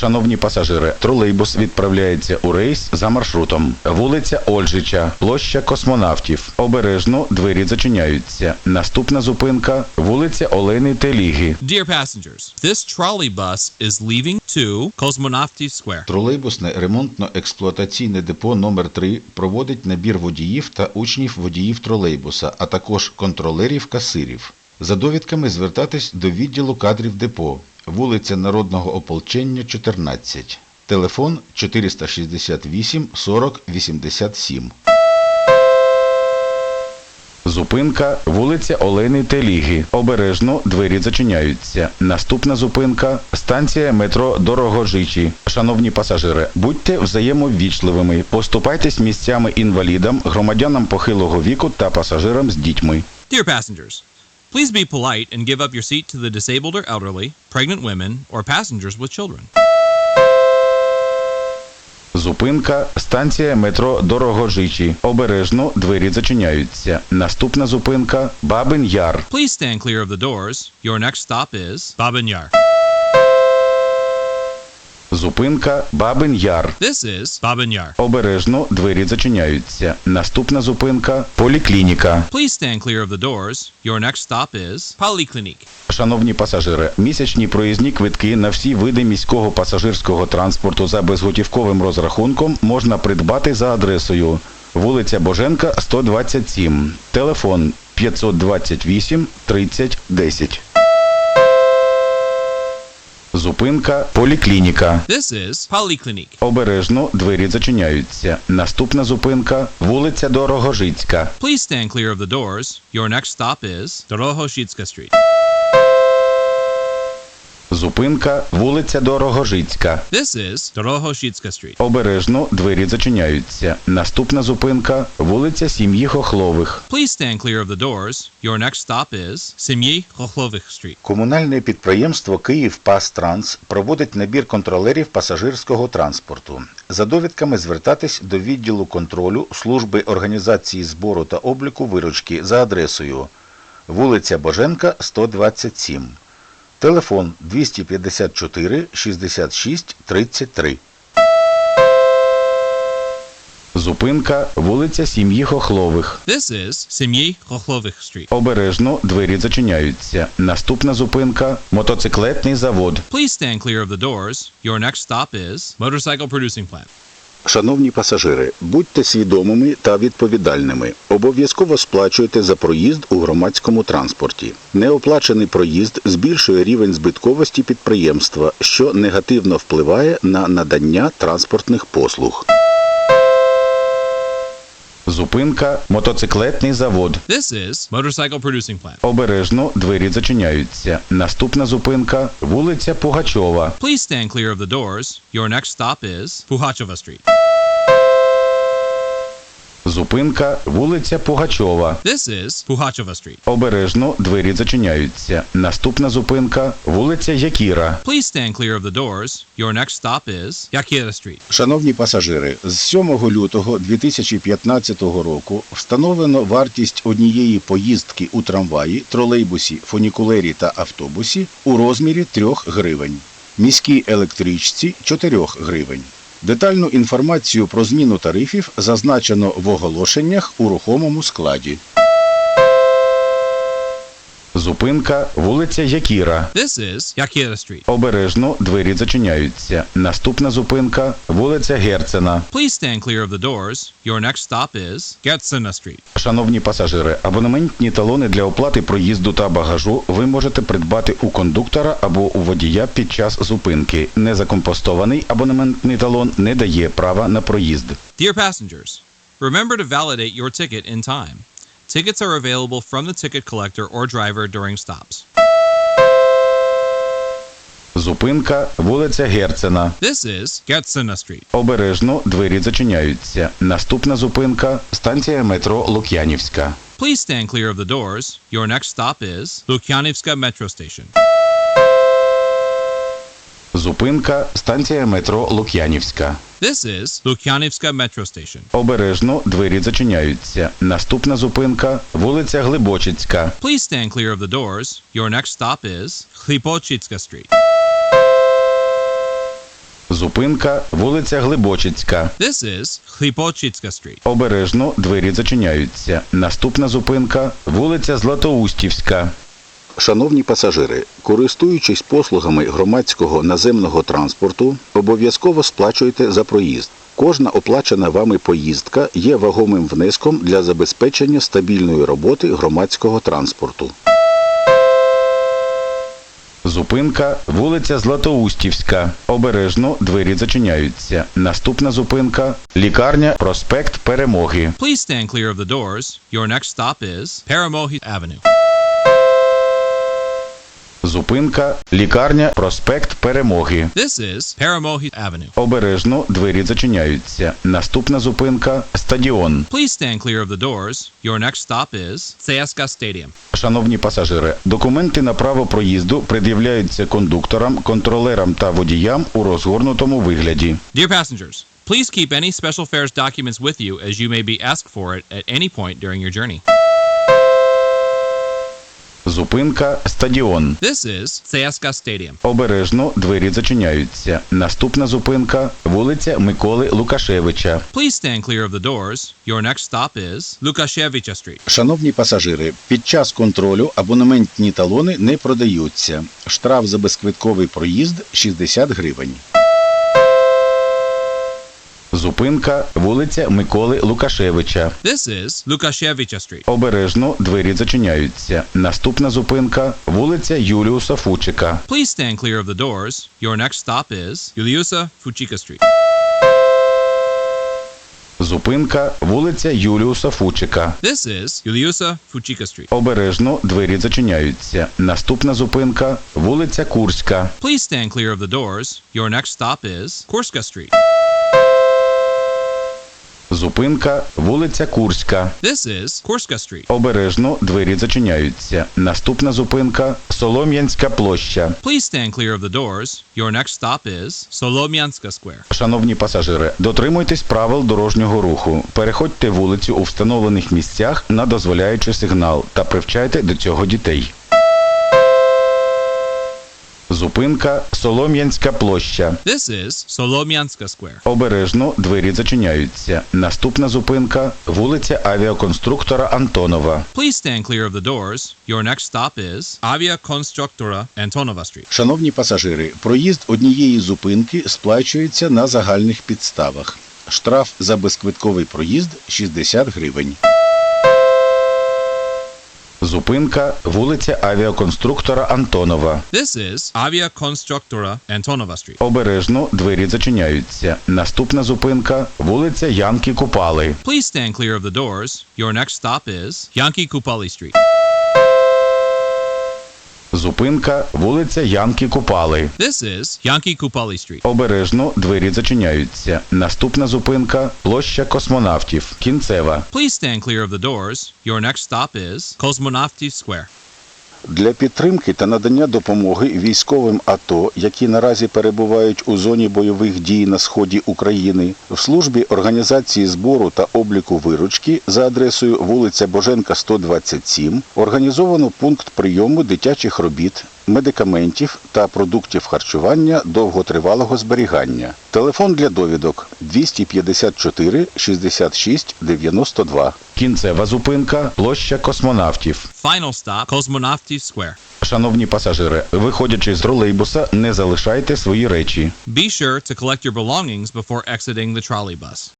Шановні пасажири, тролейбус відправляється у рейс за маршрутом. Вулиця Ольжича, площа космонавтів. Обережно двері зачиняються. Наступна зупинка вулиця Олени Теліги. Dear passengers, this trolley bus is leaving to Kosmonauty Square. Тролейбусне ремонтно-експлуатаційне депо номер 3 проводить набір водіїв та учнів водіїв тролейбуса, а також контролерів касирів. За довідками звертатись до відділу кадрів депо, вулиця Народного ополчення 14, телефон 468 40 87. Зупинка вулиця Олени Теліги. Обережно двері зачиняються. Наступна зупинка станція метро Дорогожичі. Шановні пасажири, будьте взаємоввічливими. Поступайтесь місцями інвалідам, громадянам похилого віку та пасажирам з дітьми. Dear passengers, please be polite and give up your seat to the disabled or elderly, pregnant women, or passengers with children. Зупинка станція метро Дорогожичі. Обережно двері зачиняються. Наступна зупинка Бабин Яр. Please stand clear of the doors. Your next stop is Babin Yar. Зупинка Бабин Яр. This is Babin Yar. Обережно двері зачиняються. Наступна зупинка поліклініка. Please stand clear of the doors. Your next stop is Polyclinique. Шановні пасажири, місячні проїзні квитки на всі види міського пасажирського транспорту за безготівковим розрахунком можна придбати за адресою вулиця Боженка, 127, телефон 528 30 10. Зупинка поліклініка. This is Polyclinique. Обережно двері зачиняються. Наступна зупинка вулиця Дорогожицька. Please stand clear of the doors. Your next stop is Dorohoshitska Street. Зупинка вулиця Дорогожицька. This is Dorohoshitska Street. Обережно двері зачиняються. Наступна зупинка вулиця Сім'ї Хохлових. Please stand clear of the doors. Your next stop is Semyi Khokhlovich Street. Комунальне підприємство Київ Пастранс проводить набір контролерів пасажирського транспорту. За довідками звертатись до відділу контролю служби організації збору та обліку виручки за адресою вулиця Боженка, 127. Телефон 254 66 33. Зупинка вулиця Сім'ї Хохлових. This is Semyi Khokhlovich Street. Обережно двері зачиняються. Наступна зупинка мотоциклетний завод. Please stand clear of the doors. Your next stop is Motorcycle Producing Plant. Шановні пасажири, будьте свідомими та відповідальними. Обов'язково сплачуйте за проїзд у громадському транспорті. Неоплачений проїзд збільшує рівень збитковості підприємства, що негативно впливає на надання транспортних послуг. Зупинка мотоциклетний завод. This is Motorcycle Producing Plant. Обережно двері зачиняються. Наступна зупинка вулиця Пугачова. Please stand clear of the doors. Your next stop is Puhacheva Street. Зупинка вулиця Пугачова. This is Puhacheva Street. Обережно двері зачиняються. Наступна зупинка вулиця Якіра. Please stand clear of the doors. Your next stop is Yakira Street. Шановні пасажири, з 7 лютого 2015 року встановлено вартість однієї поїздки у трамваї, тролейбусі, фунікулері та автобусі у розмірі 3 гривень. Міській електричці 4 гривень. Детальну інформацію про зміну тарифів зазначено в оголошеннях у рухомому складі. Зупинка вулиця Якіра. This is Yakira Street. Обережно двері зачиняються. Наступна зупинка вулиця Герцена. Please stand clear of the doors. Your next stop is Gertsena Street. Шановні пасажири, абонементні талони для оплати проїзду та багажу ви можете придбати у кондуктора або у водія під час зупинки. Незакомпостований абонементний талон не дає права на проїзд. Dear passengers, remember to validate your ticket in time. Tickets are available from the ticket collector or driver during stops. Зупинка вулиця Герцена. This is Gertsena Street. Обережно двері зачиняються. Наступна зупинка станція метро Лук'янівська. Please stand clear of the doors. Your next stop is Lukyanivska Metro Station. Зупинка станція метро Лук'янівська. This is Lukyanivska Metro Station. Обережно двері зачиняються. Наступна зупинка вулиця Глибочицька. Please stand clear of the doors. Your next stop is Khlipochitska Street. Зупинка вулиця Глибочицька. This is Khlipochitska Street. Обережно двері зачиняються. Наступна зупинка вулиця Златоустівська. Шановні пасажири, користуючись послугами громадського наземного транспорту, обов'язково сплачуйте за проїзд. Кожна оплачена вами поїздка є вагомим внеском для забезпечення стабільної роботи громадського транспорту. Зупинка вулиця Златоустівська. Обережно двері зачиняються. Наступна зупинка лікарня Проспект Перемоги. Please stand clear of the doors. Your next stop is Paramohi Avenue. Зупинка лікарня Проспект Перемоги. This is Paramohi Avenue. Обережно двері зачиняються. Наступна зупинка стадіон. Please stand clear of the doors. Your next stop is Tseaska Stadium. Шановні пасажири, документи на право проїзду пред'являються кондукторам, контролерам та водіям у розгорнутому вигляді. Dear passengers, please keep any special fares documents with you as you may be asked for it at any point during your journey. Зупинка стадіон. This is Tseaska Stadium. Обережно двері зачиняються. Наступна зупинка вулиця Миколи Лукашевича. Please stand clear of the doors. Your next stop is Lukashevich Street. Шановні пасажири, під час контролю абонементні талони не продаються. Штраф за безквитковий проїзд 60 гривень. Зупинка вулиця Миколи Лукашевича. This is Lukashevich Street. Обережно двері зачиняються. Наступна зупинка вулиця Юліуса Фучика. Please stand clear of the doors. Your next stop is Yuliusa Fuchika Street. Зупинка вулиця Юліуса Фучика. This is Yuliusa Fuchika Street. Обережно двері зачиняються. Наступна зупинка вулиця Курська. Please stand clear of the doors. Your next stop is Kurska Street. Зупинка вулиця Курська. This is Kurska Street. Обережно двері зачиняються. Наступна зупинка Солом'янська площа. Please stand clear of the doors. Your next stop is Solomyanska Square. Шановні пасажири, дотримуйтесь правил дорожнього руху. Переходьте вулицю у встановлених місцях на дозволяючий сигнал та привчайте до цього дітей. Зупинка Солом'янська площа. This is Solomyanska Square. Обережно двері зачиняються. Наступна зупинка вулиця авіаконструктора Антонова. Please stand clear of the doors. Your next stop is Konstruktora Antonova Street. Шановні пасажири, проїзд однієї зупинки сплачується на загальних підставах. Штраф за безквитковий проїзд 60 гривень. Зупинка вулиця авіаконструктора Антонова. This is Konstruktora Antonova Street. Обережно двері зачиняються. Наступна зупинка вулиця Янки Купали. Please stand clear of the doors. Your next stop is Yanki Kupali Street. Зупинка вулиця Янки Купали. This is Yanki Kupali Street. Обережно двері зачиняються. Наступна зупинка площа космонавтів. Кінцева. Please stand clear of the doors. Your next stop is Kosmonavty Square. Для підтримки та надання допомоги військовим АТО, які наразі перебувають у зоні бойових дій на сході України, в службі організації збору та обліку виручки за адресою вулиця Боженка, 127 організовано пункт прийому дитячих робіт, медикаментів та продуктів харчування довготривалого зберігання. Телефон для довідок 254 66 92. Кінцева зупинка площа космонавтів. Final stop Kosmonavty Square. Шановні пасажири, виходячи з тролейбуса, не залишайте свої речі. Be sure to collect your belongings before exiting the trolley bus.